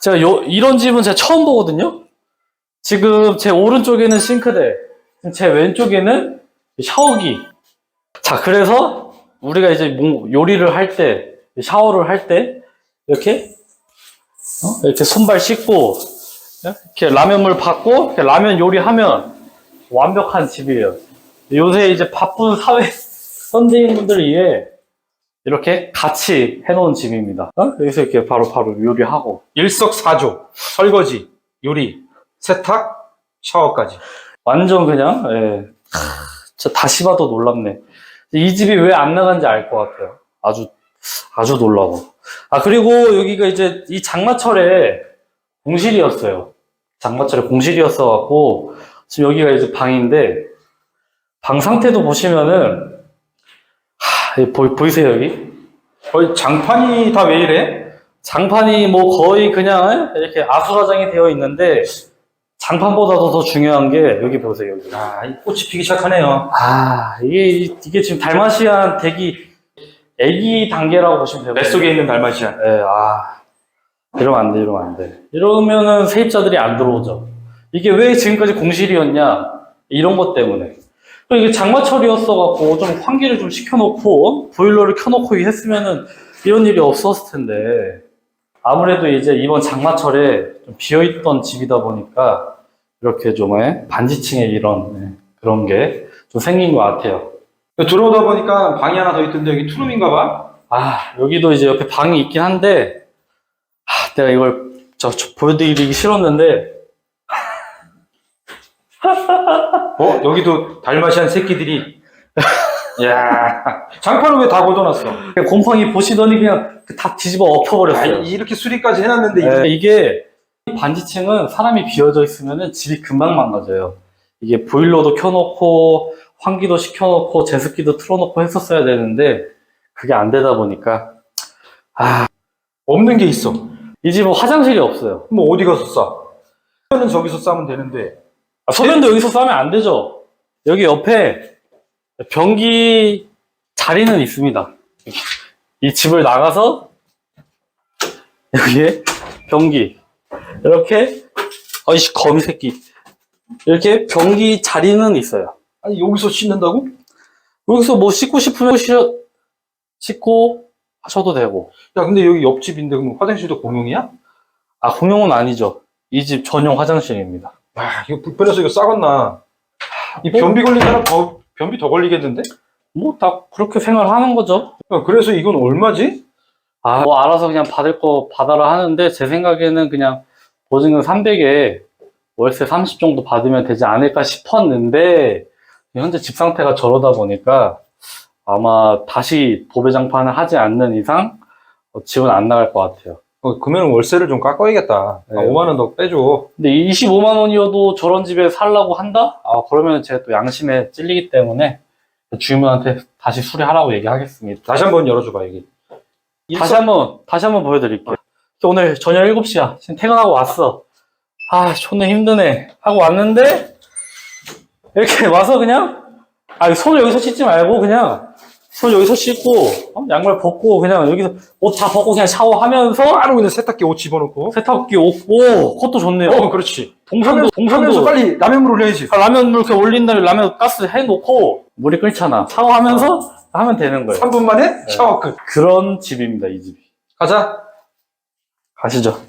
제가 요, 이런 집은 제가 처음 보거든요? 지금 제 오른쪽에는 싱크대, 제 왼쪽에는 샤워기. 자, 그래서 우리가 이제 뭐 요리를 할 때, 샤워를 할 때, 이렇게, 어? 이렇게 손발 씻고, 이렇게 라면물 받고, 이렇게 라면 요리하면 완벽한 집이에요. 요새 이제 바쁜 사회, 현대인분들을 위해 이렇게 같이 해놓은 집입니다. 어? 여기서 이렇게 바로 바로 요리하고 일석사조. 설거지, 요리, 세탁, 샤워까지. 완전 그냥 예. 진짜 다시 봐도 놀랍네. 이 집이 왜 안 나간지 알 것 같아요. 아주 아주 놀라워. 아 그리고 여기가 이제 이 장마철에 공실이었어요. 장마철에 공실이었어 갖고 지금 여기가 이제 방인데 방 상태도 보시면은 보, 보이세요 여기? 거의 장판이 다 왜 이래? 장판이 뭐 거의 그냥 이렇게 아수라장이 되어 있는데 장판보다도 더 중요한 게 여기 보세요 여기. 아, 이 꽃이 피기 시작하네요. 아 이게 이게 지금 달마시안 대기 애기 단계라고 보시면 되고. 뱃속에 있는 달마시안. 예, 아 이러면 안 돼, 이러면 안 돼. 이러면은 세입자들이 안 들어오죠. 이게 왜 지금까지 공실이었냐? 이런 것 때문에. 또 이게 장마철이었어갖고 좀 환기를 좀 시켜놓고 보일러를 켜놓고 했으면은 이런 일이 없었을 텐데 아무래도 이제 이번 장마철에 좀 비어있던 집이다 보니까 이렇게 좀 예, 반지층에 이런 예, 그런 게 좀 생긴 것 같아요. 들어오다 보니까 방이 하나 더 있던데 여기 투룸인가 봐. 아, 여기도 이제 옆에 방이 있긴 한데, 아, 내가 이걸 저, 저 보여드리기 싫었는데, 어, 여기도 달마시안 새끼들이. 야 장판을 왜 다 걷어놨어? 그냥 곰팡이 보시더니 그냥 다 뒤집어 아, 엎어버렸어요. 이렇게 수리까지 해놨는데 네, 이게 이게 반지층은 사람이 비어져 있으면 집이 금방 망가져요. 이게 보일러도 켜놓고, 환기도 시켜놓고, 제습기도 틀어놓고 했었어야 되는데, 그게 안 되다 보니까, 없는 게 있어. 이 집은 화장실이 없어요. 뭐 어디 가서 싸? 는 저기서 싸면 되는데. 아, 소변도 여기서 싸면 안 되죠. 여기 옆에 변기 자리는 있습니다. 이 집을 나가서 여기에 변기 이렇게 어이씨 거미 새끼 이렇게 변기 자리는 있어요. 아니 여기서 씻는다고? 여기서 뭐 씻고 싶으면 씻- 씻고 하셔도 되고 야 근데 여기 옆집인데 그럼 화장실도 공용이야? 아 공용은 아니죠. 이 집 전용 화장실입니다. 아 이거 불편해서 이거 싸웠나? 이 변비 걸린 사람 더 변비 더 걸리겠는데? 뭐 다 그렇게 생활하는 거죠. 야, 그래서 이건 얼마지? 아, 뭐 알아서 그냥 받을 거 받아라 하는데 제 생각에는 그냥 보증금 300에 월세 30 정도 받으면 되지 않을까 싶었는데 현재 집 상태가 저러다 보니까 아마 다시 도배장판을 하지 않는 이상 어, 집은 안 나갈 것 같아요. 어, 그러면 월세를 좀 깎아야겠다. 네. 5만 원 더 빼줘. 근데 25만 원이어도 저런 집에 살라고 한다? 아, 그러면 제가 또 양심에 찔리기 때문에 주인분한테 다시 수리하라고 얘기하겠습니다. 다시 한번 열어줘봐 여기. 다시 한번, 다시 한번 보여드릴게요. 오늘 저녁 7시야. 지금 퇴근하고 왔어. 아, 존나 힘드네. 하고 왔는데, 이렇게 와서 그냥, 아, 손을 여기서 씻지 말고, 그냥, 손 여기서 씻고, 어? 양말 벗고, 그냥 여기서 옷 다 벗고 그냥 샤워하면서, 바로 그냥 세탁기 옷 집어넣고. 세탁기 옷, 오, 그것도 좋네요. 어 그렇지. 동선도, 하면서 동선도, 빨리 라면물 올려야지. 아, 라면 물 이렇게 올린 다음에 라면 가스 해놓고, 물이 끓잖아. 샤워하면서 하면 되는 거예요. 3분 만에 샤워 끝. 그런 집입니다, 이 집이. 가자. 가시죠.